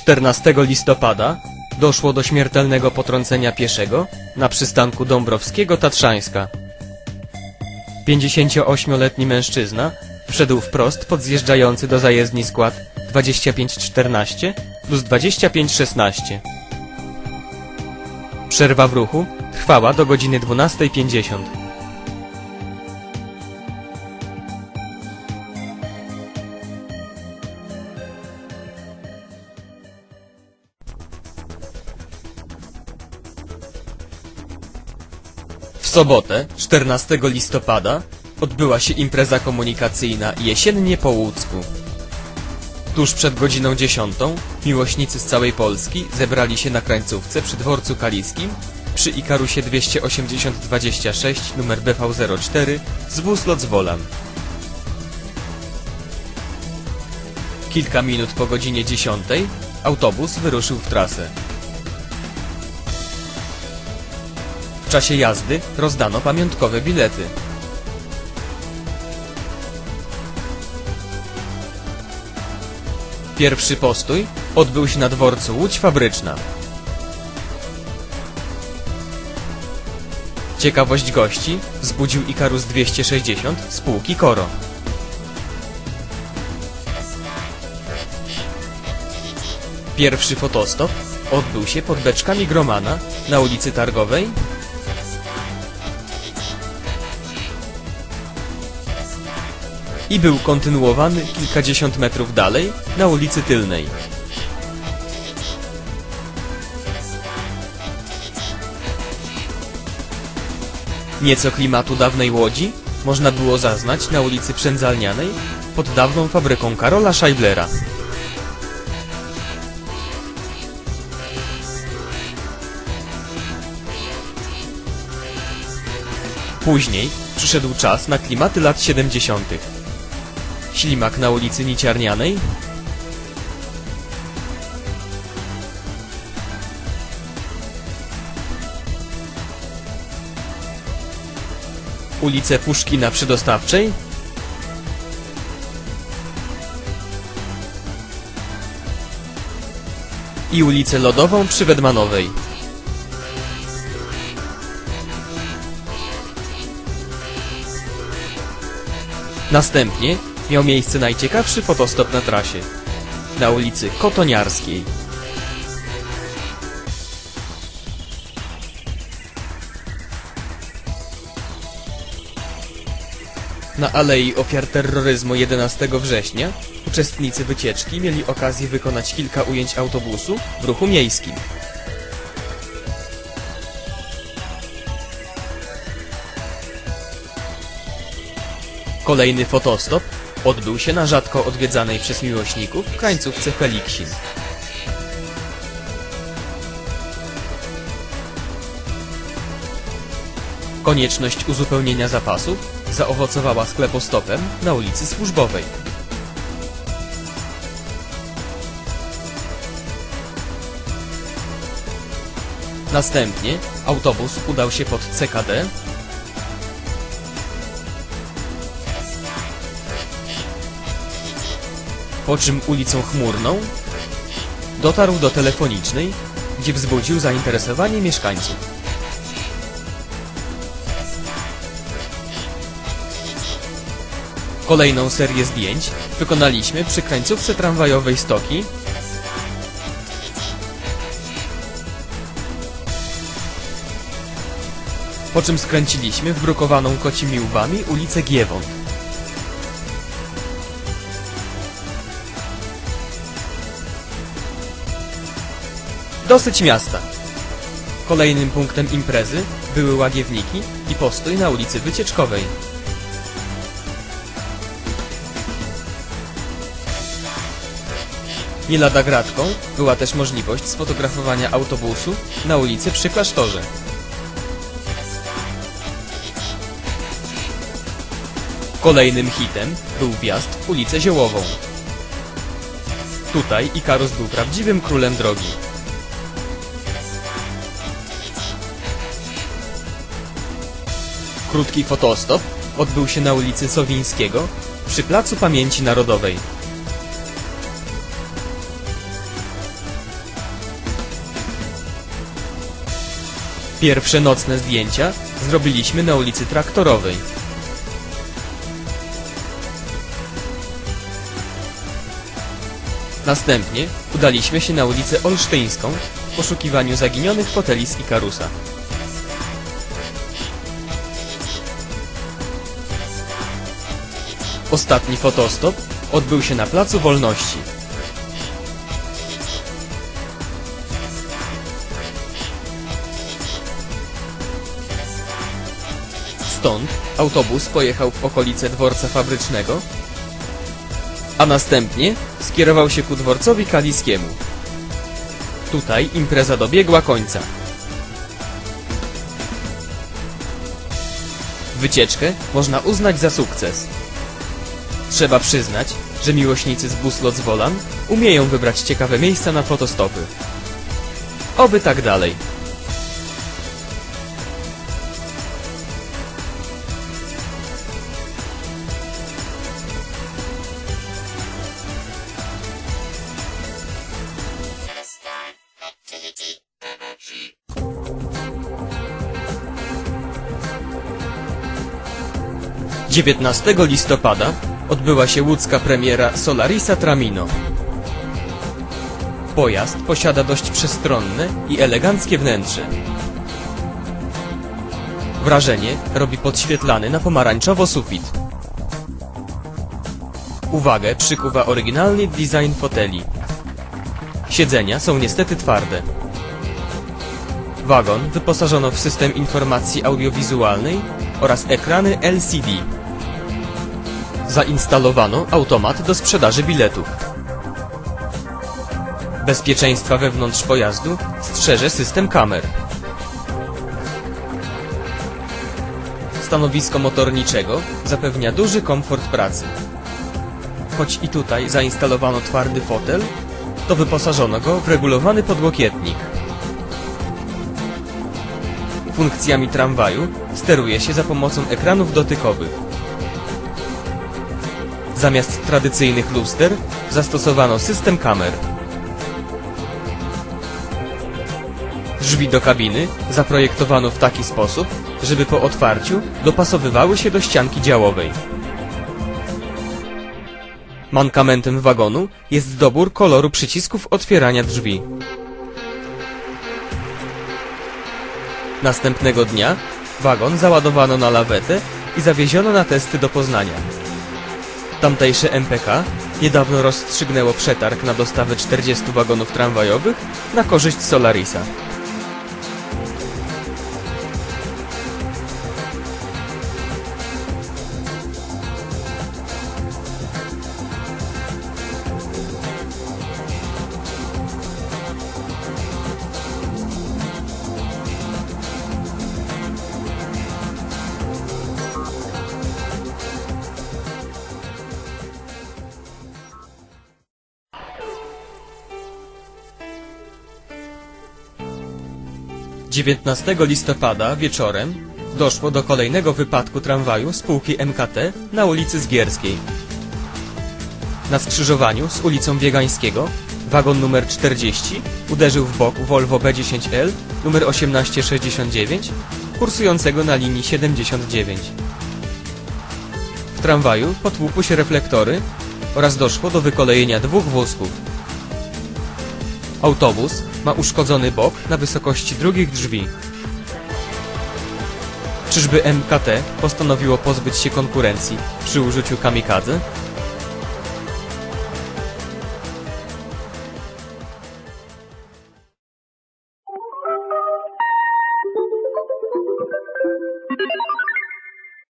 14 listopada doszło do śmiertelnego potrącenia pieszego na przystanku Dąbrowskiego Tatrzańska. 58-letni mężczyzna wszedł wprost pod zjeżdżający do zajezdni skład 2514 plus 2516. Przerwa w ruchu trwała do godziny 12.50. sobotę, 14 listopada, odbyła się impreza komunikacyjna Jesiennie po łódzku. Tuż przed godziną 10 miłośnicy z całej Polski zebrali się na krańcówce przy dworcu kaliskim przy Ikarusie 28026 numer BV04 z Wusloc Wolan. Kilka minut po godzinie 10 autobus wyruszył w trasę. W czasie jazdy rozdano pamiątkowe bilety. Pierwszy postój odbył się na dworcu Łódź Fabryczna. Ciekawość gości wzbudził Ikarus 260 spółki Koro. Pierwszy fotostop odbył się pod beczkami Gromana na ulicy Targowej i był kontynuowany kilkadziesiąt metrów dalej na ulicy Tylnej. Nieco klimatu dawnej Łodzi można było zaznać na ulicy Przędzalnianej pod dawną fabryką Karola Scheiblera. Później przyszedł czas na klimaty lat 70. Ślimak na ulicy Niciarnianej, ulicę Puszkina przy Dostawczej, i ulicę Lodową przy Wedmanowej. Następnie miał miejsce najciekawszy fotostop na trasie. Na ulicy Kotoniarskiej. Na Alei Ofiar Terroryzmu 11 września uczestnicy wycieczki mieli okazję wykonać kilka ujęć autobusu w ruchu miejskim. Kolejny fotostop odbył się na rzadko odwiedzanej przez miłośników krańcówce Feliksin. Konieczność uzupełnienia zapasów zaowocowała sklepostopem na ulicy Służbowej. Następnie autobus udał się pod CKD, po czym ulicą Chmurną dotarł do telefonicznej, gdzie wzbudził zainteresowanie mieszkańców. Kolejną serię zdjęć wykonaliśmy przy krańcówce tramwajowej Stoki po czym skręciliśmy w brukowaną kocimi łbami ulicę Giewont. Dosyć miasta. Kolejnym punktem imprezy były łagiewniki i postój na ulicy Wycieczkowej. Nie lada gratką była też możliwość sfotografowania autobusu na ulicy przy klasztorze. Kolejnym hitem był wjazd w ulicę Ziołową. Tutaj Ikarus był prawdziwym królem drogi. Krótki fotostop odbył się na ulicy Sowińskiego przy Placu Pamięci Narodowej. Pierwsze nocne zdjęcia zrobiliśmy na ulicy Traktorowej. Następnie udaliśmy się na ulicę Olsztyńską w poszukiwaniu zaginionych foteli z Ikarusa. Ostatni fotostop odbył się na Placu Wolności. Stąd autobus pojechał w okolice dworca fabrycznego, a następnie skierował się ku dworcowi kaliskiemu. Tutaj impreza dobiegła końca. Wycieczkę można uznać za sukces. Trzeba przyznać, że miłośnicy z Busloc Wolan umieją wybrać ciekawe miejsca na fotostopy. Oby tak dalej. Dziewiętnastego listopada odbyła się łódzka premiera Solarisa Tramino. Pojazd posiada dość przestronne i eleganckie wnętrze. Wrażenie robi podświetlany na pomarańczowo sufit. Uwagę przykuwa oryginalny design foteli. Siedzenia są niestety twarde. Wagon wyposażono w system informacji audiowizualnej oraz ekrany LCD. Zainstalowano automat do sprzedaży biletów. Bezpieczeństwa wewnątrz pojazdu strzeże system kamer. Stanowisko motorniczego zapewnia duży komfort pracy. Choć i tutaj zainstalowano twardy fotel, to wyposażono go w regulowany podłokietnik. Funkcjami tramwaju steruje się za pomocą ekranów dotykowych. Zamiast tradycyjnych luster zastosowano system kamer. Drzwi do kabiny zaprojektowano w taki sposób, żeby po otwarciu dopasowywały się do ścianki działowej. Mankamentem wagonu jest dobór koloru przycisków otwierania drzwi. Następnego dnia wagon załadowano na lawetę i zawieziono na testy do Poznania. Tamtejsze MPK niedawno rozstrzygnęło przetarg na dostawę 40 wagonów tramwajowych na korzyść Solarisa. Dziewiętnastego listopada wieczorem doszło do kolejnego wypadku tramwaju spółki MKT na ulicy Zgierskiej. Na skrzyżowaniu z ulicą Biegańskiego wagon numer 40 uderzył w bok Volvo B10L numer 1869 kursującego na linii 79. W tramwaju potłukły się reflektory oraz doszło do wykolejenia dwóch wózków. Autobus ma uszkodzony bok na wysokości drugich drzwi. Czyżby MKT postanowiło pozbyć się konkurencji przy użyciu kamikadze?